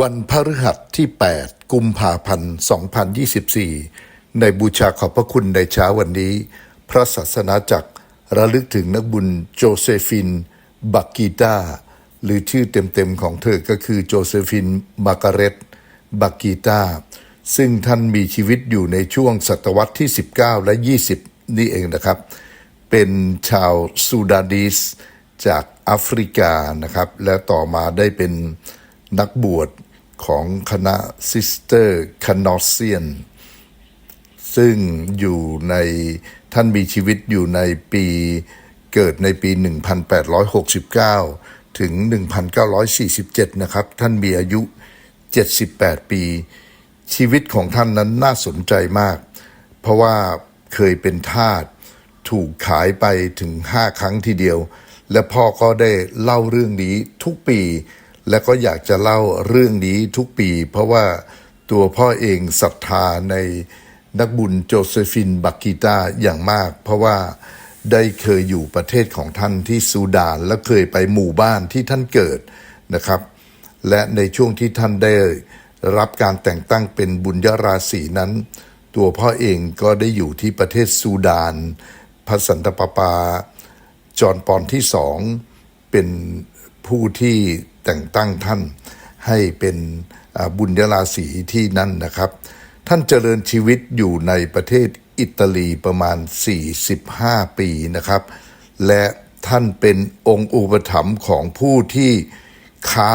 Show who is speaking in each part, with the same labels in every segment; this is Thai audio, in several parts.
Speaker 1: วันพฤหัสที่ 8 กุมภาพันธ์ 2024 ในบูชาขอบพระคุณในเช้าวันนี้ พระศาสนาจักรระลึกถึงนักบุญโจเซฟิน บักกีตาหรือชื่อเต็มๆของเธอก็คือโจเซฟิน มาการเร็ต บักกีตาซึ่งท่านมีชีวิตอยู่ในช่วงศตวรรษที่ 19 และ 20 นี่เองนะครับ เป็นชาวซูดานีสจากแอฟริกานะครับ และต่อมาได้เป็น นักบวชของคณะซิสเตอร์คานอสเซียน ซึ่งอยู่ในท่านมีชีวิตอยู่ในปีเกิดในปี 1869 ถึง 1947 นะครับ ท่านมีอายุ 78 ปี ชีวิตของท่านนั้นน่าสนใจมาก เพราะว่าเคยเป็นทาสถูกขายไปถึง 5 ครั้งทีเดียว และพ่อก็ได้เล่าเรื่องนี้ทุกปี และก็อยากจะเล่าเรื่องนี้ทุกปี เพราะว่าตัวพ่อเองศรัทธาในนักบุญโจเซฟินบักกีตาอย่างมาก เพราะว่าได้เคยอยู่ประเทศของท่านที่ซูดาน และเคยไปหมู่บ้านที่ท่านเกิดนะครับ และในช่วงที่ท่านได้รับการแต่งตั้งเป็นบุญยราศีนั้น ตัวพ่อเองก็ได้อยู่ที่ประเทศซูดานพระสันตะปาปา จอนปอนที่สองเป็นผู้ที่ แต่งตั้งท่านให้เป็นบุญยราศีที่นั่นนะครับ ท่านเจริญชีวิตอยู่ในประเทศอิตาลีประมาณ 45 ปีนะครับ และท่านเป็นองค์อุปถัมภ์ของผู้ที่ค้า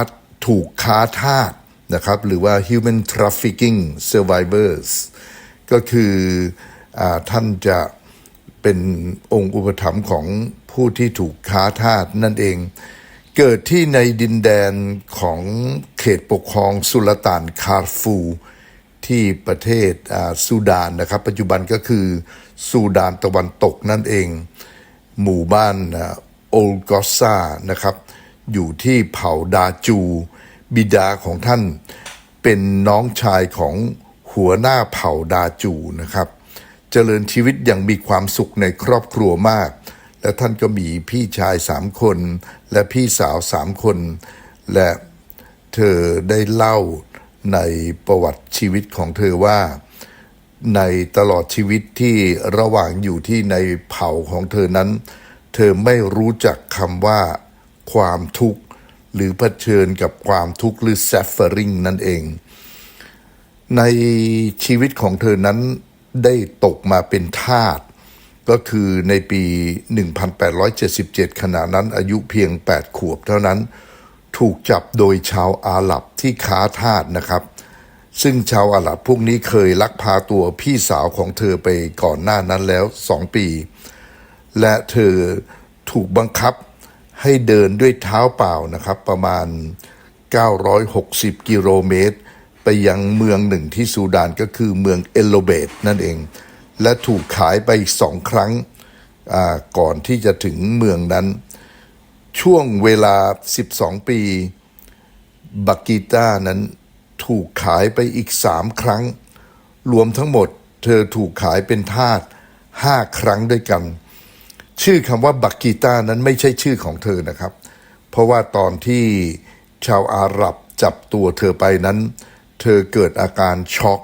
Speaker 1: ถูกค้าทาสนะครับ หรือว่า human trafficking survivors ก็คืออท่านจะเป็นองค์อุปถัมภ์ของผู้ที่ถูกค้าทาสนั่นเอง เกิดที่ในดินแดนของเขตปกครองสุลต่านคาร์ฟูที่ประเทศอ่าซูดานนะครับ ปัจจุบันก็คือซูดานตะวันตกนั่นเอง หมู่บ้านโอลกอซานะครับ อยู่ที่เผ่าดาจู บิดาของท่านเป็นน้องชายของหัวหน้าเผ่าดาจูนะครับ เจริญชีวิตอย่างมีความสุขในครอบครัวมาก และท่านก็มีพี่ชายสามคน และพี่สาวสามคน และเธอได้เล่าในประวัติชีวิตของเธอว่า ในตลอดชีวิตที่ระหว่างอยู่ที่ในเผ่าของเธอนั้น เธอไม่รู้จักคำว่าความทุกข์ หรือเผชิญกับความทุกข์หรือ suffering นั่นเอง ในชีวิตของเธอนั้นได้ตกมาเป็นทาส ก็คือในปี 1877 ขณะนั้นอายุเพียง 8 ขวบเท่านั้น ถูกจับโดยชาวอาหรับที่ค้าทาสนะครับ ซึ่งชาวอาหรับพวกนี้เคยลักพาตัวพี่สาวของเธอไปก่อนหน้านั้นแล้วสองปี และเธอถูกบังคับให้เดินด้วยเท้าเปล่านะครับ ประมาณ 960 กิโลเมตร ไปยังเมืองหนึ่งที่ซูดานก็คือเมืองเอลโลเบตนั่นเอง และถูกขายไปอีกสองครั้งก่อนที่จะถึงเมืองนั้น ช่วงเวลา 12 ปีบักกีต้านั้นถูกขายไปอีกสามครั้ง รวมทั้งหมด เธอถูกขายเป็นทาสห้าครั้งด้วยกัน ชื่อคำว่าบักกีต้านั้นไม่ใช่ชื่อของเธอนะครับ เพราะว่าตอนที่ชาวอาหรับจับตัวเธอไปนั้น เธอเกิดอาการช็อก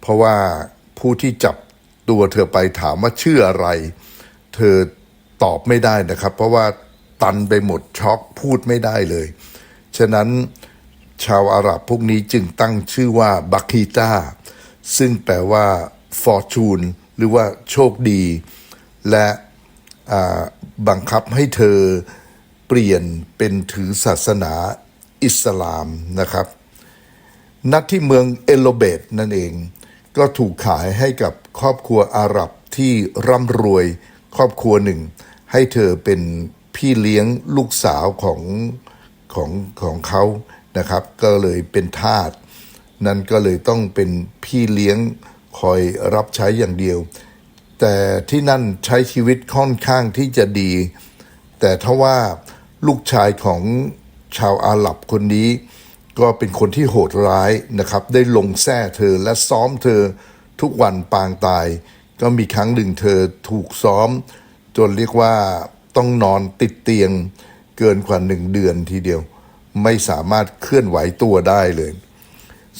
Speaker 1: เพราะว่าผู้ที่จับ ตัวเธอไปถามว่าชื่ออะไร เธอตอบไม่ได้นะครับ เพราะว่าตันไปหมดช็อกพูดไม่ได้เลย ฉะนั้นชาวอาหรับพวกนี้จึงตั้งชื่อว่าบักฮีตาซึ่งแปลว่า fortune หรือว่าโชคดี และบังคับให้เธอเปลี่ยนเป็นถือศาสนาอิสลามนะครับ นัดที่เมืองเอโลเบตนั่นเอง ก็ถูกขายให้กับ ครอบครัวอาหรับที่ร่ำรวยครอบครัวหนึ่ง ให้เธอเป็นพี่เลี้ยงลูกสาวของของของเขานะครับ ก็เลยเป็นทาสนั่นก็เลยต้องเป็นพี่เลี้ยงคอยรับใช้อย่างเดียว แต่ที่นั่นใช้ชีวิตค่อนข้างที่จะดี แต่ถ้าว่าลูกชายของชาวอาหรับคนนี้ ก็เป็นคนที่โหดร้ายนะครับ ได้ลงแส้เธอและซ้อมเธอ ทุกวันปางตาย ก็มีครั้งหนึ่งเธอถูกซ้อม จนเรียกว่าต้องนอนติดเตียงเกินกว่าหนึ่งเดือนทีเดียว ไม่สามารถเคลื่อนไหวตัวได้เลย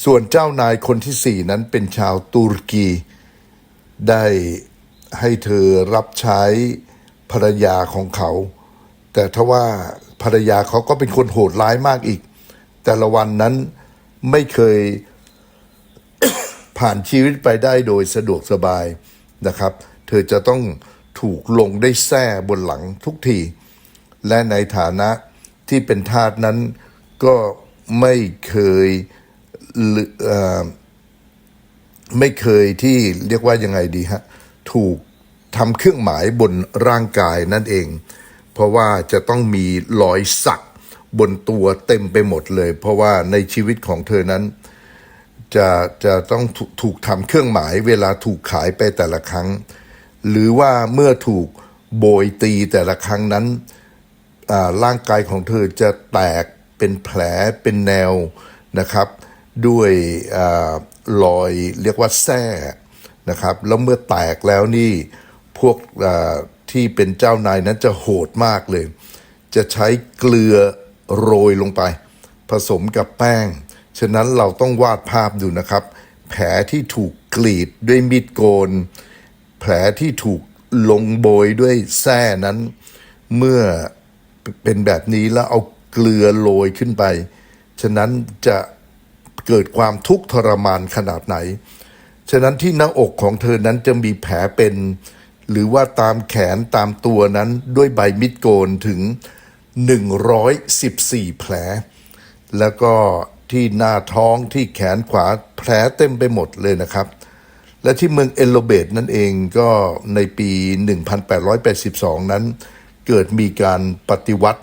Speaker 1: ส่วนเจ้านายคนที่สี่นั้นเป็นชาวตุรกี ได้ให้เธอรับใช้ภรรยาของเขา แต่ทว่าภรรยาเขาก็เป็นคนโหดร้ายมากอีก แต่ละวันนั้นไม่เคย ผ่านชีวิตไปได้โดยสะดวกสบายนะครับ เธอจะต้องถูกลงได้แส้บนหลังทุกที และในฐานะที่เป็นทาสนั้นก็ไม่เคยเไม่เคยที่เรียกว่ายังไงดีฮะถูกทำเครื่องหมายบนร่างกายนั่นเอง เพราะว่าจะต้องมีรอยสักบนตัวเต็มไปหมดเลย เพราะว่าในชีวิตของเธอนั้น จะจะต้องถูกถูกทำเครื่องหมายเวลาถูกขายไปแต่ละครั้ง หรือว่าเมื่อถูกโบยตีแต่ละครั้งนั้นร่างกายของเธอจะแตกเป็นแผลเป็นแนวนะครับ ด้วยอรอยเรียกว่าแส้นะครับ แล้วเมื่อแตกแล้วนี่พวกที่เป็นเจ้านายนั้นจะโหดมากเลย จะใช้เกลือโรยลงไป ผสมกับแป้ง ฉะนั้นเราต้องวาดภาพดูนะครับ แผลที่ถูกกรีดด้วยมีดโกน แผลที่ถูกลงโบยด้วยแส้นั้น เมื่อเป็นแบบนี้แล้วเอาเกลือโรยขึ้นไป ฉะนั้นจะเกิดความทุกข์ทรมานขนาดไหน ฉะนั้นที่หน้าอกของเธอนั้นจะมีแผลเป็น หรือว่าตามแขนตามตัวนั้นด้วยใบมิดโกนถึง 114 แผล แล้วก็ ที่หน้าท้องที่แขนขวาแผลเต็มไปหมดเลยนะครับ และที่เมืองเอลโลเบตนั่นเองก็ในปี 1882 นั้น เกิดมีการปฏิวัติ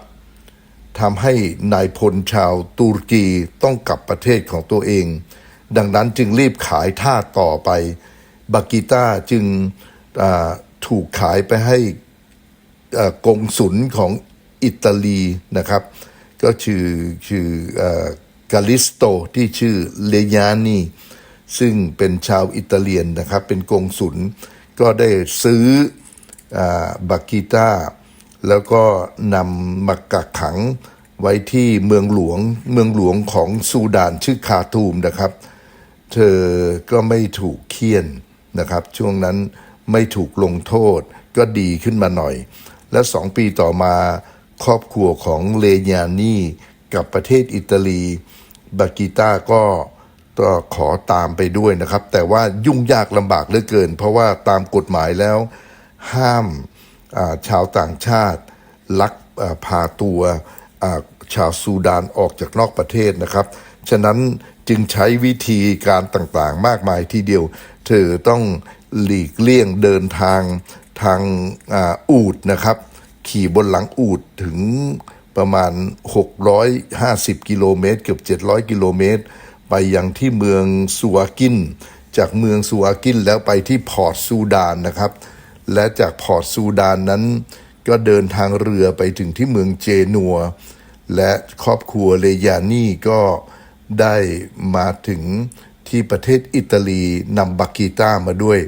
Speaker 1: ทำให้นายพลชาวตุรกีต้องกลับประเทศของตัวเอง ดังนั้นจึงรีบขายท่าต่อไปบากิต้าจึงถูกขายไปให้เอ่อกงสุลของอิตาลีนะครับ ก็ชื่อชื่อ กาลิสโตที่ชื่อเลญานีซึ่งเป็นชาวอิตาเลียนนะครับ เป็นกงสุลก็ได้ซื้ออบักกิต้าแล้วก็นำมากักขังไว้ที่เมืองหลวงเมืองหลวงของซูดานชื่อคาทูมนะครับ เธอก็ไม่ถูกเคี่ยนนะครับ ช่วงนั้นไม่ถูกลงโทษก็ดีขึ้นมาหน่อย และสองปีต่อมาครอบครัวของเลญานีกับประเทศอิตาลี บากิต้าก็ก็ขอตามไปด้วยนะครับ แต่ว่ายุ่งยากลำบากเหลือเกิน เพราะว่าตามกฎหมายแล้ว ห้ามาชาวต่างชาติ ลักาพาตัวาชาวซูดานออกจากนอกประเทศนะครับ ฉะนั้นจึงใช้วิธีการต่างๆ มากมายทีเดียว เธอต้องหลีกเลี่ยงเดินทางทางออูดนะครับ ขี่บนหลังอูดถึง ประมาณ 650 กิโลเมตร เกือบ 700 กิโลเมตร ไปยังที่เมืองซัวกิน จากเมืองซัวกินแล้วไปที่พอร์ตซูดานนะครับ และจากพอร์ตซูดานนั้น ก็เดินทางเรือไปถึงที่เมืองเจนัว และครอบครัวเลยานี่ก็ได้มาถึงที่ประเทศอิตาลีนำบักกีต้ามาด้วย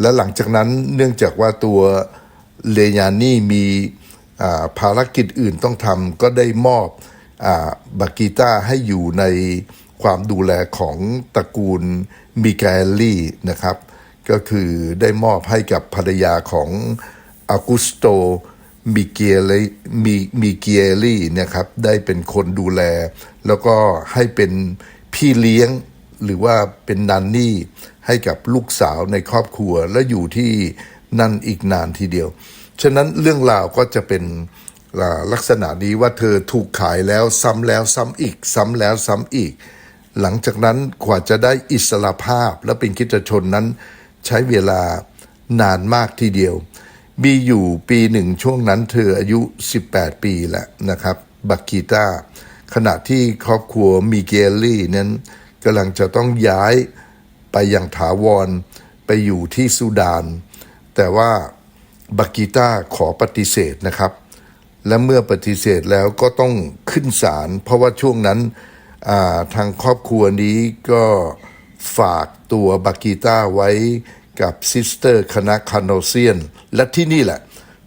Speaker 1: และหลังจากนั้นเนื่องจากว่าตัวเลญานี่มี ภารกิจอื่นต้องทำก็ได้มอบอาบักกีต้าให้อยู่ในความดูแลของตระกูลมิกาเอลลี่นะครับ ก็คือได้มอบให้กับภรรยาของอากุสโตมิเกเลมิมิเกลี่นะครับได้เป็นคนดูแล แล้วก็ให้เป็นพี่เลี้ยงหรือว่าเป็นนันนี่ให้กับลูกสาวในครอบครัวและอยู่ที่นั่นอีกนานทีเดียว ฉะนั้นเรื่องราวก็จะเป็นลักษณะนี้ว่าเธอถูกขายแล้วซ้ำแล้วซ้ำอีก ซ้ำแล้วซ้ำอีก หลังจากนั้นกว่าจะได้อิสระภาพและเป็นคริสตชนนั้นใช้เวลานานมากทีเดียว มีอยู่ปีหนึ่งช่วงนั้นเธออายุ 18 ปีแล้วนะครับบักกีตาขณะที่ครอบครัวมิเกลลี่นั้นกำลังจะต้องย้ายไปอย่างถาวรไปอยู่ที่ซูดาน แต่ว่า บักกีตาขอปฏิเสธนะครับ และเมื่อปฏิเสธแล้วก็ต้องขึ้นศาลเพราะว่าช่วงนั้นาทางครอบครัวนี้ก็ฝากตัวบากีต้าไว้กับซิสเตอร์คณะคานเซียน และที่นี่แหละ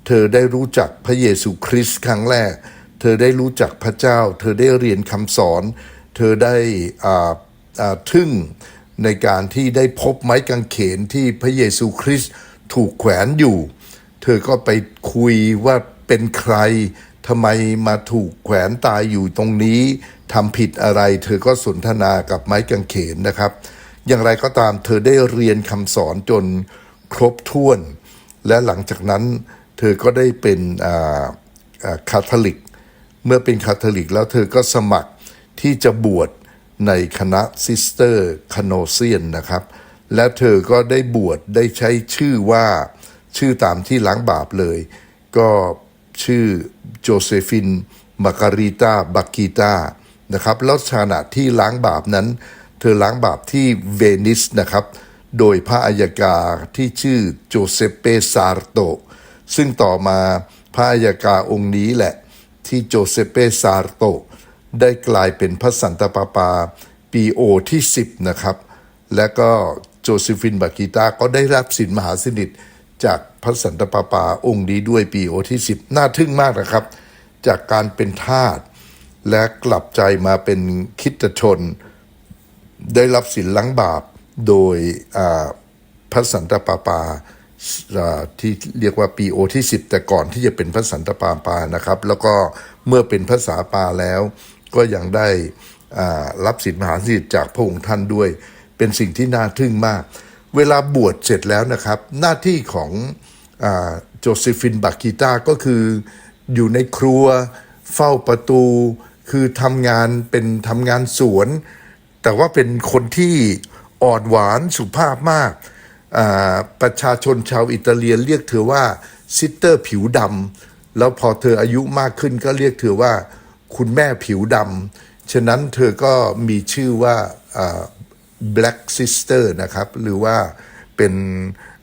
Speaker 1: เธอได้รู้จักพระเยซูคริสต์ครั้งแรก เธอได้รู้จักพระเจ้า เธอได้เรียนคำสอน เธอได้ทึ่งในการที่ได้พบไม้กางเขนที่พระเยซูคริสต์ถูกแขวนอยู่ เธอก็ไปคุยว่าเป็นใครทำไมมาถูกแขวนตายอยู่ตรงนี้ทำผิดอะไร เธอก็สนทนากับไม้กางเขนนะครับ อย่างไรก็ตามเธอได้เรียนคำสอนจนครบถ้วน และหลังจากนั้นเธอก็ได้เป็นอ่าคาทอลิก เมื่อเป็นคาทอลิกแล้วเธอก็สมัครที่จะบวชในคณะซิสเตอร์คาโนเซียนนะครับ และเธอก็ได้บวชได้ใช้ชื่อว่า ชื่อตามที่ล้างบาปเลย ก็ชื่อโจเซฟินมาการิตาบักกีตานะครับแล้วขณะที่ล้างบาปนั้น เธอล้างบาปที่เวนิสนะครับ โดยพระอัยการที่ชื่อโจเซเปซาร์โต ซึ่งต่อมาพระอัยการองค์นี้แหละ ที่โจเซเปซาร์โต ได้กลายเป็นพระสันตะปาปาปีโอที่ 10 นะครับ และก็โจเซฟินบากิตาก็ได้รับสินมหาสนิท จากพระสันตะปาปาองค์นี้ด้วยปีโอที่10 น่าทึ่งมากนะครับ จากการเป็นทาสและกลับใจมาเป็นคิดชน ได้รับสินล้างบาปโดยพระสันตะปาปาที่เรียกว่าปีโอที่ 10 แต่ก่อนที่จะเป็นพระสันตะปาปานะครับ แล้วก็เมื่อเป็นพระสาปาแล้ว ก็ยังได้รับสินมหาสิทธิ์จากพระองค์ท่านด้วย เป็นสิ่งที่น่าทึ่งมาก เวลาบวชเสร็จแล้วนะครับ หน้าที่ของอโจเซฟินบากิตาก็คืออยู่ในครัวเฝ้าประตู คือทำงานเป็นทำงานสวน แต่ว่าเป็นคนที่อ่อนหวานสุภาพมาก ประชาชนชาวอิตาเลียนเรียกเธอว่าซิสเตอร์ผิวดำแล้วพอเธออายุมากขึ้นก็เรียกเธอว่าคุณแม่ผิวดำฉะนั้นเธอก็มีชื่อว่า black sister นะครับ หรือว่าเป็น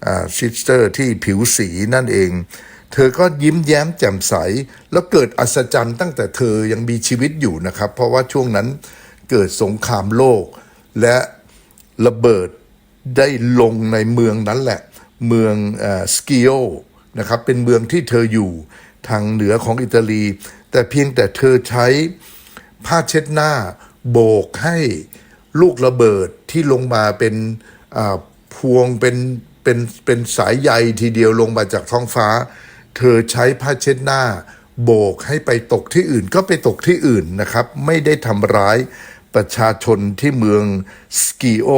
Speaker 1: อ่า sister ที่ผิวสีนั่นเอง เธอก็ยิ้มแย้มแจ่มใส แล้วเกิดอัศจรรย์ตั้งแต่เธอยังมีชีวิตอยู่นะครับ เพราะว่าช่วงนั้นเกิดสงครามโลก และระเบิดได้ลงในเมืองนั้นแหละ เมืองสกิโอนะครับ เป็นเมืองที่เธออยู่ทางเหนือของอิตาลี แต่เพียงแต่เธอใช้ผ้าเช็ดหน้าโบกให้ ลูกระเบิดที่ลงมาเป็นพวงเป็นเป็นเป็นสายใยทีเดียวลงมาจากท้องฟ้า เธอใช้ผ้าเช็ดหน้า โบกให้ไปตกที่อื่นก็ไปตกที่อื่นนะครับ ไม่ได้ทำร้ายประชาชนที่เมืองสกิโอ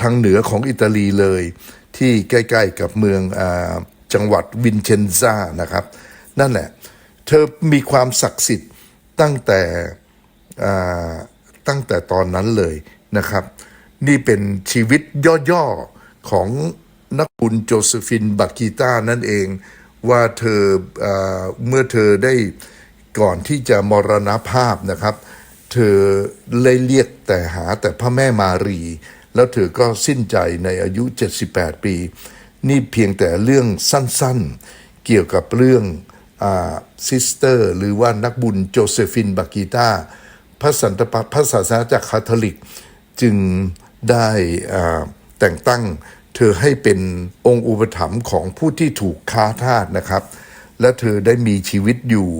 Speaker 1: ทางเหนือของอิตาลีเลย ที่ใกล้ๆกับเมืองอจังหวัดวินเชนซานะครับ นั่นแหละ เธอมีความศักดิ์สิทธิ์ตั้งแต่ ตั้งแต่ตอนนั้นเลยนะครับ นี่เป็นชีวิตย่อๆของนักบุญโจเซฟินบักกีตานั่นเองว่าเธออเมื่อเธอได้ก่อนที่จะมรณภาพนะครับ เธอเลยเรียกแต่หาแต่พระแม่มารี แล้วเธอก็สิ้นใจในอายุ 78 ปี นี่เพียงแต่เรื่องสั้นๆ เกี่ยวกับเรื่องซิสเตอร์หรือว่านักบุญโจเซฟินบากิตา พระสันตะปาพระศาสนาจากคาทอลิกจึงได้แต่งตั้งเธอให้เป็นองค์อุปถัมภ์ของผู้ที่ถูกค้าทาสนะครับ และเธอได้มีชีวิตอยู่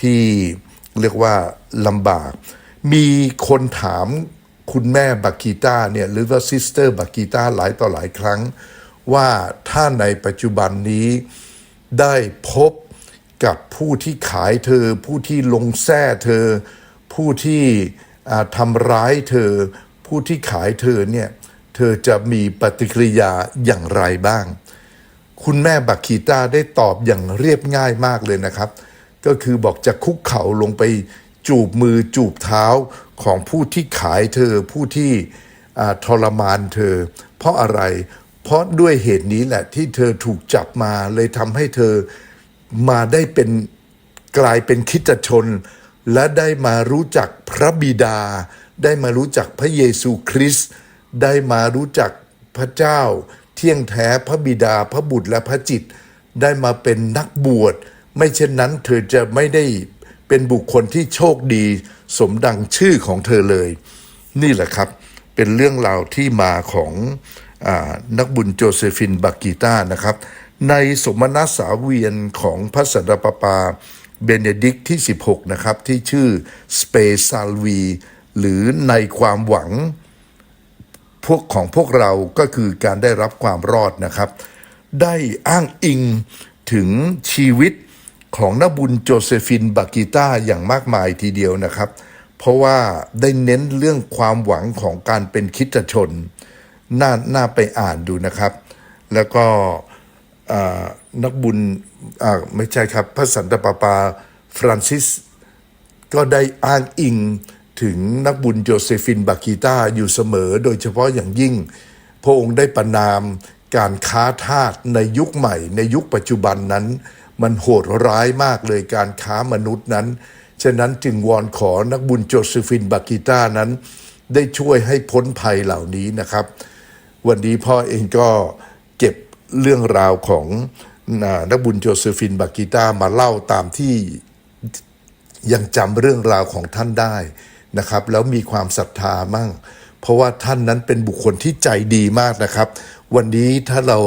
Speaker 1: ที่เรียกว่าลำบาก มีคนถามคุณแม่บักกีตาเนี่ยหรือว่าซิสเตอร์บักกีตาหลายต่อหลายครั้ง ว่าถ้าในปัจจุบันนี้ได้พบกับผู้ที่ขายเธอ ผู้ที่ลงแท้เธอ ผู้ที่ทำร้ายเธอ ผู้ที่ขายเธอเนี่ยเธอจะมีปฏิกิริยาอย่างไรบ้าง คุณแม่บักคีตาได้ตอบอย่างเรียบง่ายมากเลยนะครับ ก็คือบอกจะคุกเข่าลงไปจูบมือจูบเท้าของผู้ที่ขายเธอผู้ที่ทรมานเธอ เพราะอะไร เพราะด้วยเหตุนี้แหละที่เธอถูกจับมาเลยทำให้เธอมาได้เป็นกลายเป็นคิดชน และได้มารู้จักพระบิดา ได้มารู้จักพระเยซูคริสต์ได้มารู้จักพระเจ้า เที่ยงแท้พระบิดาพระบุตรและพระจิต ได้มาเป็นนักบวช ไม่เช่นนั้นเธอจะไม่ได้เป็นบุคคลที่โชคดี สมดังชื่อของเธอเลย นี่แหละครับเป็นเรื่องราวที่มาของอนักบุญโจเซฟินบากิต้านะครับ ในสมณสาเวียนของพระสันตะปาปา เบเนดิกต์ที่ 16 นะครับ ที่ชื่อสเปซาลวีหรือในความหวัง พวกของพวกเราก็คือการได้รับความรอดนะครับ ได้อ้างอิงถึงชีวิตของนบุญโจเซฟินบากิต้าอย่างมากมายทีเดียวนะครับ เพราะว่าได้เน้นเรื่องความหวังของการเป็นคิดชน น่าน่าไปอ่านดูนะครับ แล้วก็ นักบุญไม่ใช่ครับ พระสันตะปาปาฟรานซิส ก็ได้อ้างอิงถึงนักบุญโจเซฟินบากิต้าอยู่เสมอ โดยเฉพาะอย่างยิ่ง พระองค์ได้ประนามการค้าทาสในยุคใหม่ ในยุคปัจจุบันนั้น มันโหดร้ายมากเลยการค้ามนุษย์นั้น ฉะนั้นจึงวอนขอนักบุญโจเซฟินบากิต้านั้น ได้ช่วยให้พ้นภัยเหล่านี้นะครับ วันนี้พ่อเองก็เก็บ เรื่องราวของนักบุญโจเซฟินบากิต้ามาเล่าตามที่ยังจำเรื่องราวของท่านได้นะครับ แล้วมีความศรัทธามั่ง เพราะว่าท่านนั้นเป็นบุคคลที่ใจดีมากนะครับ วันนี้ถ้าเรา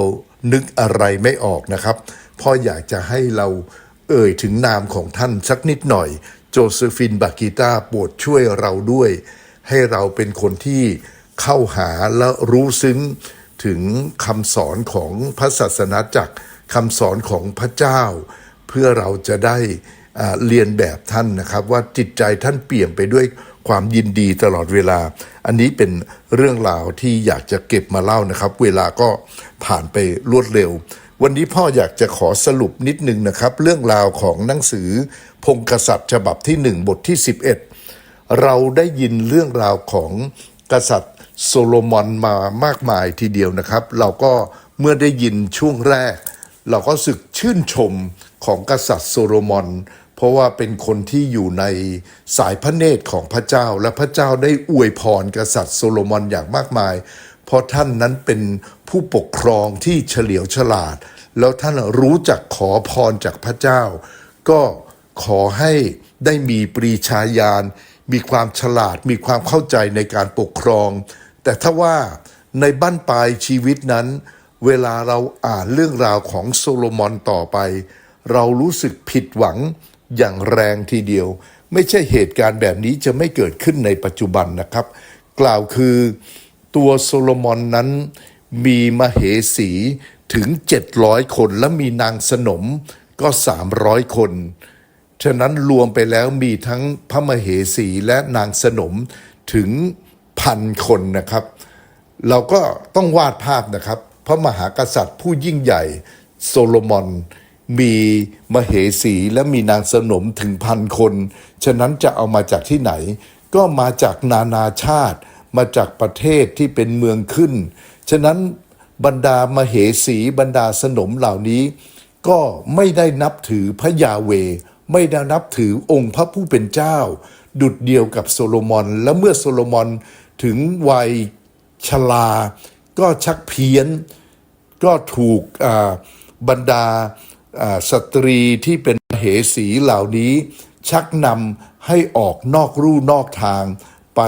Speaker 1: นึกอะไรไม่ออกนะครับพ่ออยากจะให้เราเอ่ยถึงนามของท่านสักนิดหน่อย โจเซฟินบากิต้าโปรดช่วยเราด้วย ให้เราเป็นคนที่เข้าหาและรู้ซึ้ง ถึงคำสอนของพระศาสนาจักรคำสอนของพระเจ้า เพื่อเราจะได้เรียนแบบท่านนะครับ ว่าจิตใจท่านเปี่ยมไปด้วยความยินดีตลอดเวลา อันนี้เป็นเรื่องราวที่อยากจะเก็บมาเล่านะครับ เวลาก็ผ่านไปรวดเร็ว วันนี้พ่ออยากจะขอสรุปนิดนึงนะครับ เรื่องราวของหนังสือ พงกษัตริย์ฉบับที่หนึ่งบทที่ 11 เราได้ยินเรื่องราวของกษัตริย์ โซโลมอนมามากมายทีเดียวนะครับ เราก็เมื่อได้ยินช่วงแรก เราก็สึกชื่นชมของกษัตริย์โซโลมอน เพราะว่าเป็นคนที่อยู่ในสายพระเนตรของพระเจ้า และพระเจ้าได้อวยพรกษัตริย์โซโลมอนอย่างมากมาย เพราะท่านนั้นเป็นผู้ปกครองที่เฉลียวฉลาด แล้วท่านรู้จักขอพรจากพระเจ้า ก็ขอให้ได้มีปรีชาญาณมีความฉลาดมีความเข้าใจในการปกครอง แต่ถ้าว่าในบั้นปลายชีวิตนั้น เวลาเราอ่านเรื่องราวของโซโลมอนต่อไป เรารู้สึกผิดหวังอย่างแรงทีเดียว ไม่ใช่เหตุการณ์แบบนี้จะไม่เกิดขึ้นในปัจจุบันนะครับ กล่าวคือตัวโซโลมอนนั้นมีมเหสีถึง 700 คนและมีนางสนมก็ 300 คน ฉะนั้นรวมไปแล้วมีทั้งพระมเหสีและนางสนมถึง พันคนนะครับ เราก็ต้องวาดภาพนะครับ พระมหากษัตริย์ผู้ยิ่งใหญ่โซโลมอนมีมเหสีและมีนางสนมถึงพันคน ฉะนั้นจะเอามาจากที่ไหน ก็มาจากนานาชาติ มาจากประเทศที่เป็นเมืองขึ้น ฉะนั้นบรรดามเหสีบรรดาสนมเหล่านี้ ก็ไม่ได้นับถือพระยาเว ไม่ได้นับถือองค์พระผู้เป็นเจ้า ดุดเดียวกับโซโลมอน และเมื่อโซโลมอน ถึงวัยชรา ก็ชักเพี้ยน ก็ถูกบรรดาสตรีที่เป็นเหสีเหล่านี้ ชักนำให้ออกนอกรู่นอกทาง ไป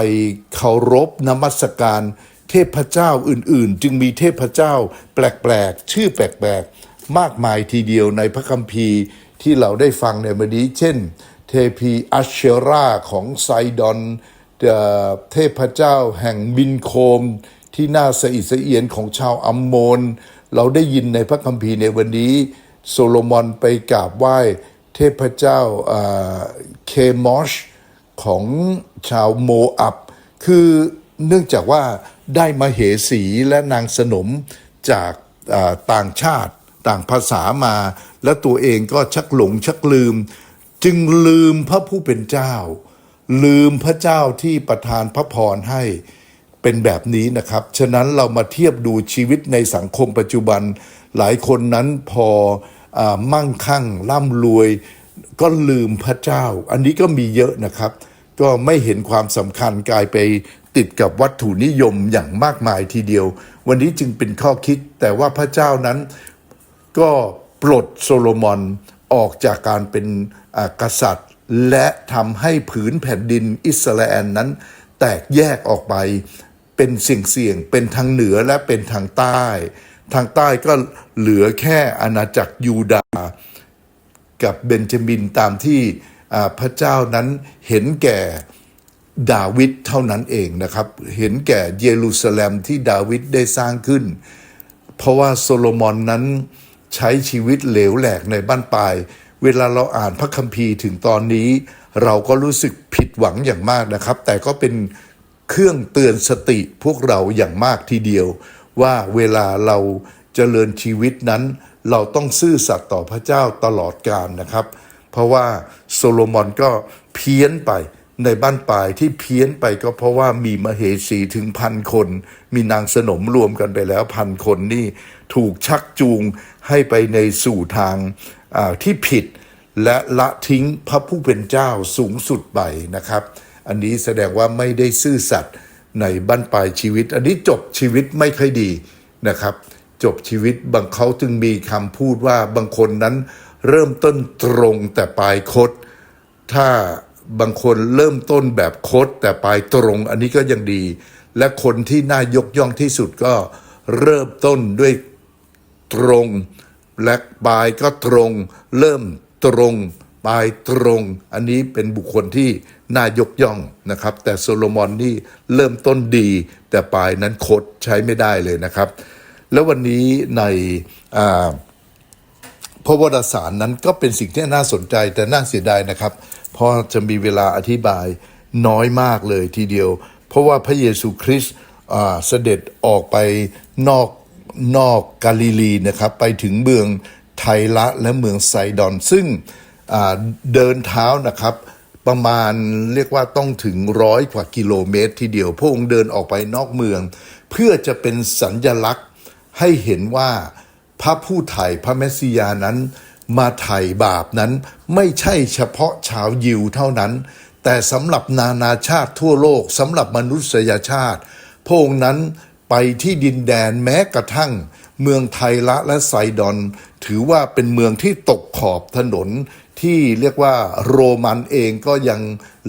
Speaker 1: เคารพนมัสการเทพเจ้าอื่น ๆ จึงมีเทพเจ้าแปลก ๆ ชื่อแปลก ๆ มากมายทีเดียวในพระคัมภีร์ที่เราได้ฟังในวันนี้ เช่น เทพีอัชเชราของไซดอน เทพเจ้าแห่งบินโคมที่น่าสะอิดสะเอียนของชาวอัมโมน เราได้ยินในพระคัมภีร์ในวันนี้ โซโลมอนไปกราบไหว้เทพเจ้าเคมอชของชาวโมอับ คือเนื่องจากว่าได้มาเหสีและนางสนมจากต่างชาติต่างภาษามา และตัวเองก็ชักหลงชักลืม จึงลืมพระผู้เป็นเจ้า ลืมพระเจ้าที่ประทานพระพรให้เป็นแบบนี้นะครับ ฉะนั้นเรามาเทียบดูชีวิตในสังคมปัจจุบัน หลายคนนั้นพออมั่งคั่งร่ำรวย ก็ลืมพระเจ้า อันนี้ก็มีเยอะนะครับ ก็ไม่เห็นความสำคัญกลายไปติดกับวัตถุนิยมอย่างมากมายทีเดียว วันนี้จึงเป็นข้อคิด แต่ว่าพระเจ้านั้นก็ปลดโซโลมอนออกจากการเป็นกษัตริย์ และทำให้ผืนแผ่นดินอิสราเอลนั้น แตกแยกออกไปเป็นสิ่งเสี่ยงๆเป็นทางเหนือและเป็นทางใต้ ทางใต้ก็เหลือแค่อาณาจักรยูดาห์กับเบนจามินตามที่พระเจ้านั้นเห็นแก่ดาวิดเท่านั้นเองนะครับ เห็นแก่เยรูซาเล็มที่ดาวิดได้สร้างขึ้น เพราะว่าโซโลมอนนั้นใช้ชีวิตเหลวแหลกในบ้านปลาย เวลาเราอ่านพระคัมภีร์ถึงตอนนี้ เราก็รู้สึกผิดหวังอย่างมากนะครับ แต่ก็เป็นเครื่องเตือนสติพวกเราอย่างมากทีเดียว ว่าเวลาเราเจริญชีวิตนั้น เราต้องซื่อสัตย์ต่อพระเจ้าตลอดกาลนะครับ เพราะว่าโซโลมอนก็เพี้ยนไปในบ้านปลายที่เพี้ยนไปก็เพราะว่ามีมเหสีถึงพันคน มีนางสนมรวมกันไปแล้วพันคนนี่ถูกชักจูงให้ไปในสู่ทาง ที่ผิดและละทิ้งพระผู้เป็นเจ้าสูงสุดไปนะครับ อันนี้แสดงว่าไม่ได้ซื่อสัตย์ในบ้านปลายชีวิต อันนี้จบชีวิตไม่ค่อยดีนะครับ จบชีวิตบางเขาจึงมีคำพูดว่าบางคนนั้นเริ่มต้นตรงแต่ปลายคด ถ้าบางคนเริ่มต้นแบบคดแต่ปลายตรง อันนี้ก็ยังดี และคนที่น่ายกย่องที่สุดก็เริ่มต้นด้วยตรง และปลายก็ตรง เริ่มตรงปลายตรง อันนี้เป็นบุคคลที่น่ายกย่องนะครับ แต่โซโลมอนนี่เริ่มต้นดี แต่ปลายนั้นคดใช้ไม่ได้เลยนะครับ แล้ววันนี้ในพระวรสารนั้นก็เป็นสิ่งที่น่าสนใจแต่น่าเสียดายนะครับ เพราะจะมีเวลาอธิบายน้อยมากเลยทีเดียว เพราะว่าพระเยซูคริสต์เสด็จออกไปนอก นอกกาลิลีนะครับไปถึงเมืองไทละและเมืองไซดอน ซึ่งเดินเท้านะครับประมาณเรียกว่าต้องถึงร้อยกว่ากิโลเมตรทีเดียวพระองค์เดินออกไปนอกเมือง เพื่อจะเป็นสัญญลักษณ์ให้เห็นว่าพระผู้ไถ่พระเมสสิยานั้น มาไถ่บาปนั้นไม่ใช่เฉพาะชาวยิวเท่านั้น แต่สำหรับนานาชาติทั่วโลกสำหรับมนุษยชาติพระองค์นั้น ไปที่ดินแดนแม้กระทั่ง เมืองไทละและไซดอน ถือว่าเป็นเมืองที่ตกขอบถนนที่เรียกว่าโรมันเองก็ยัง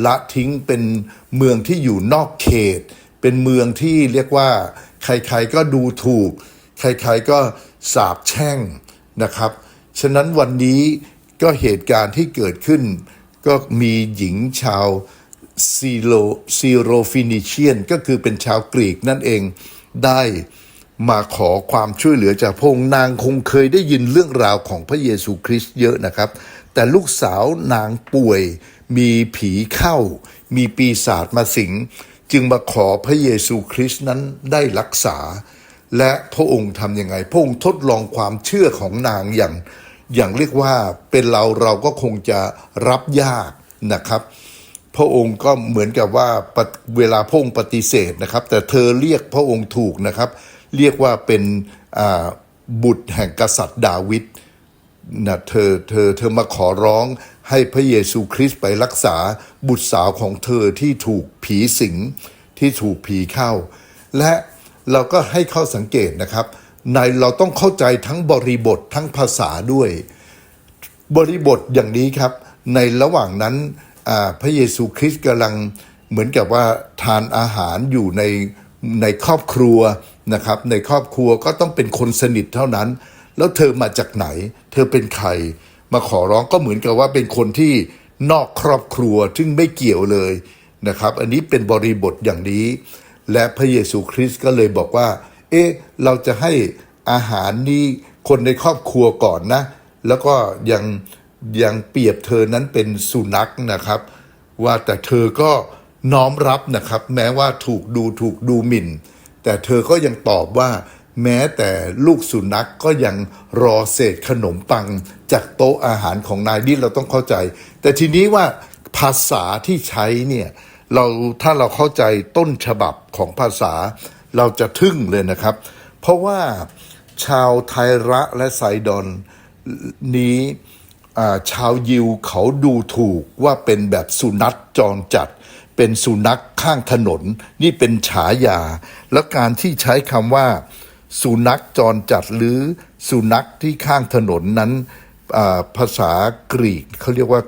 Speaker 1: ละทิ้งเป็นเมืองที่อยู่นอกเขต เป็นเมืองที่เรียกว่า ใครๆก็ดูถูก ใครๆก็สาบแช่งนะครับ ฉะนั้นวันนี้ก็เหตุการณ์ที่เกิดขึ้น ก็มีหญิงชาวซีโรซีโรฟินิเชียนก็คือเป็นชาวกรีกนั่นเอง ได้มาขอความช่วยเหลือจากพระองค์นางคงเคยได้ยินเรื่องราวของพระเยซูคริสต์เยอะนะครับ แต่ลูกสาวนางป่วย มีผีเข้า มีปีศาจมาสิง จึงมาขอพระเยซูคริสต์นั้นได้รักษา และพระองค์ทำยังไง พระองค์ทดลองความเชื่อของนางอย่าง อย่างเรียกว่าเป็นเราเราก็คงจะรับยากนะครับ พระองค์ก็เหมือนกับว่าเวลาพระองค์ปฏิเสธนะครับ แต่เธอเรียกพระองค์ถูกนะครับ เรียกว่าเป็นบุตรแห่งกษัตริย์ดาวิดนะเธอเธอเธอมาขอร้องให้พระเยซูคริสต์ไปรักษาบุตรสาวของเธอที่ถูกผีสิงที่ถูกผีเข้า และเราก็ให้เข้าสังเกตนะครับ ในเราต้องเข้าใจทั้งบริบททั้งภาษาด้วย บริบทอย่างนี้ครับ ในระหว่างนั้น พระเยซูคริสต์กำลังเหมือนกับว่าทานอาหารอยู่ในในครอบครัวนะครับ ในครอบครัวก็ต้องเป็นคนสนิทเท่านั้น แล้วเธอมาจากไหน เธอเป็นใคร มาขอร้องก็เหมือนกับว่าเป็นคนที่นอกครอบครัวซึ่งไม่เกี่ยวเลยนะครับ อันนี้เป็นบริบทอย่างนี้ และพระเยซูคริสต์ก็เลยบอกว่า เอ๊ะเราจะให้อาหารนี้คนในครอบครัวก่อนนะ แล้วก็ยัง ยังเปรียบเธอนั้นเป็นสุนัขนะครับ ว่าแต่เธอก็น้อมรับนะครับ แม้ว่าถูกดูถูกดูหมิ่น แต่เธอก็ยังตอบว่า แม้แต่ลูกสุนัขกก็ยังรอเศษขนมปัง จากโต๊ะอาหารของนายนี่เราต้องเข้าใจ แต่ทีนี้ว่าภาษาที่ใช้เนี่ยเราถ้าเราเข้าใจต้นฉบับของภาษา เราจะทึ่งเลยนะครับ เพราะว่าชาวไทระและไซดอนนี้ ชาวยิวเขาดูถูกว่าเป็นแบบสุนัขจรจัด เป็นสุนัขข้างถนน นี่เป็นฉายา แล้วการที่ใช้คำว่า สุนัขจรจัดหรือสุนัขที่ข้างถนนนั้นภาษากรีกเขาเรียกว่า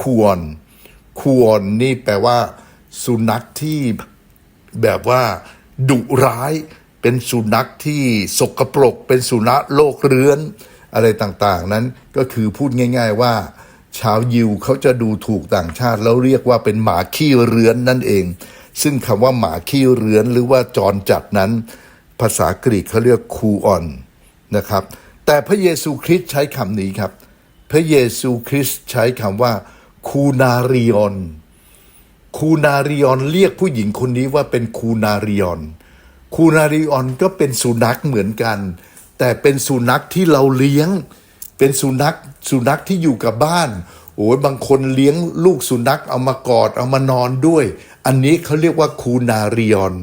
Speaker 1: ควอนควอนนี่แปลว่า สุนัขที่แบบว่าดุร้าย เป็นสุนัขที่สกปรก เป็นสุนัขโลกเรื้อน อะไรต่างๆ นั้นก็คือพูดง่าย ๆ ว่า ชาวยิวเขาจะดูถูกต่างชาติ แล้วเรียกว่าเป็นหมาขี้เรือนนั่นเอง ซึ่งคำว่าหมาขี้เรือนหรือว่าจรจัดนั้น ภาษากรีกเขาเรียกคูออนนะครับ แต่พระเยซูคริสต์ใช้คำนี้ครับ พระเยซูคริสต์ใช้คำว่าคูนาริออนคูนาริออนเรียกผู้หญิงคนนี้ว่าเป็นคูนาริออนคูนาริออนก็เป็นสุนัขเหมือนกัน แต่เป็นสุนัขที่เราเลี้ยง เป็นสุนัขสุนัขที่อยู่กับบ้านโอ้ยบางคนเลี้ยงลูกสุนัขเอามากอดเอามานอนด้วย อันนี้เขาเรียกว่าคูนาริอน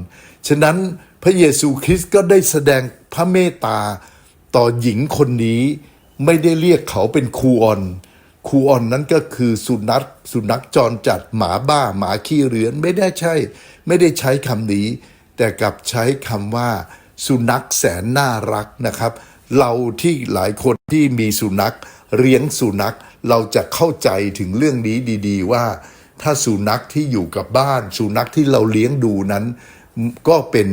Speaker 1: ฉะนั้นพระเยซูคริสต์ก็ได้แสดงพระเมตตาต่อหญิงคนนี้ไม่ได้เรียกเขาเป็นคูออน คูออนนั้นก็คือสุนัขสุนัขจรจัดหมาบ้าหมาขี้เรือนไม่ได้ใช่ ไม่ได้ใช้คำนี้ แต่กลับใช้คำว่า สุนัขแสนน่ารักนะครับ เราที่หลายคนที่มีสุนัขเลี้ยงสุนัขเราจะเข้าใจถึงเรื่องนี้ดีๆ ว่า ถ้าสุนัขที่อยู่กับบ้าน สุนัขที่เราเลี้ยงดูนั้น ก็เป็น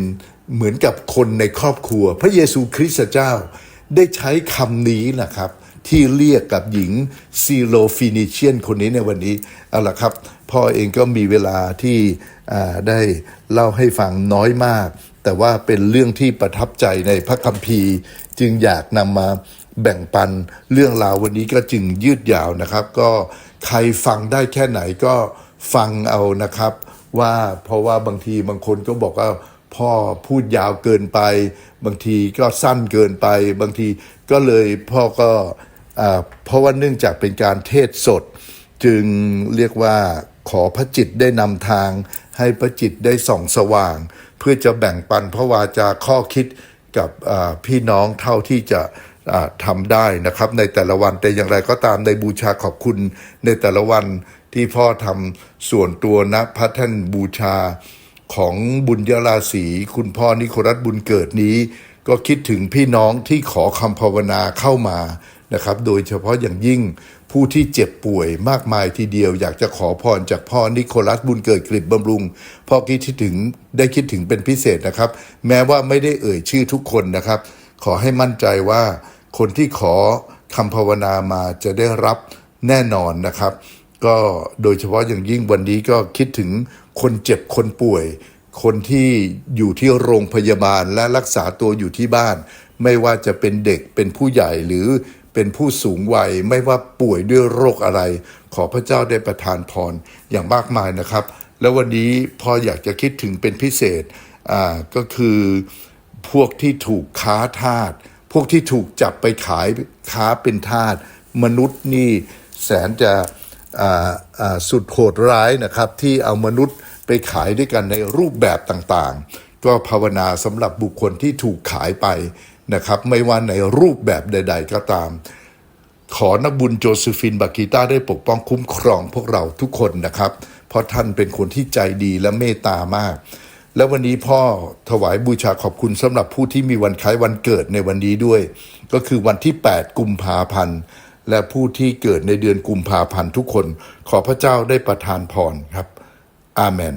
Speaker 1: เหมือนกับคนในครอบครัว พระเยซูคริสต์เจ้า ได้ใช้คำนี้นะครับ ที่เรียกกับหญิงซีโรฟินิเชียนคนนี้ในวันนี้เอาละครับ พ่อเองก็มีเวลาที่ได้เล่าให้ฟังน้อยมาก แต่ว่าเป็นเรื่องที่ประทับใจในพระคัมภีร์ จึงอยากนำมาแบ่งปันเรื่องราววันนี้ก็จึงยืดยาวนะครับ ก็ใครฟังได้แค่ไหนก็ฟังเอานะครับ ว่าเพราะว่าบางทีบางคนก็บอกว่าพ่อพูดยาวเกินไป บางทีก็สั้นเกินไป บางทีก็เลยพ่อก็เพราะว่าเนื่องจากเป็นการเทศสด จึงเรียกว่าขอพระจิตได้นำทาง ให้พระจิตได้ส่องสว่าง เพื่อจะแบ่งปันพระวาจาข้อคิดกับพี่น้องเท่าที่จะอ่าทำได้นะครับ ในแต่ละวันแต่อย่างไรก็ตามในบูชาขอบคุณในแต่ละวันที่พ่อทำส่วนตัวนะพระท่านบูชาของบุญยราศีคุณพ่อนิโครัตบุญเกิดนี้ ก็คิดถึงพี่น้องที่ขอคำภาวนาเข้ามานะครับ โดยเฉพาะอย่างยิ่ง ผู้ที่เจ็บป่วยมากมายทีเดียวอยากจะขอพรจากพ่อนิโคลัสบุญเกิดกลิบบำรุงพ่อคิดถึงได้คิดถึงเป็นพิเศษนะครับ แม้ว่าไม่ได้เอ่ยชื่อทุกคนนะครับ ขอให้มั่นใจว่าคนที่ขอคำภาวนามาจะได้รับแน่นอนนะครับ ก็โดยเฉพาะอย่างยิ่งวันนี้ก็คิดถึงคนเจ็บคนป่วย คนที่อยู่ที่โรงพยาบาลและรักษาตัวอยู่ที่บ้าน ไม่ว่าจะเป็นเด็กเป็นผู้ใหญ่หรือ เป็นผู้สูงวัยไม่ว่าป่วยด้วยโรคอะไร ขอพระเจ้าได้ประทานพรอย่างมากมายนะครับ แล้ววันนี้พออยากจะคิดถึงเป็นพิเศษอ่าก็คือพวกที่ถูกค้าทาสพวกที่ถูกจับไปขายค้าเป็นทาสมนุษย์นี่แสนจะอ่าอ่าสุดโหดร้ายนะครับ ที่เอามนุษย์ไปขายด้วยกันในรูปแบบต่างๆ ก็ภาวนาสำหรับบุคคลที่ถูกขายไป นะครับ ไม่ว่าในรูปแบบใด ๆ ก็ตาม ขอนักบุญโจเซฟินบากิต้าได้ปกป้องคุ้มครองพวกเราทุกคนนะครับ เพราะท่านเป็นคนที่ใจดีและเมตตามาก และวันนี้พ่อถวายบูชาขอบคุณสำหรับผู้ที่มีวันคล้ายวันเกิดในวันนี้ด้วย ก็คือวันที่ 8 กุมภาพันธ์และผู้ที่เกิดในเดือนกุมภาพันธ์ทุกคน ขอพระเจ้าได้ประทานพรครับ อาเมน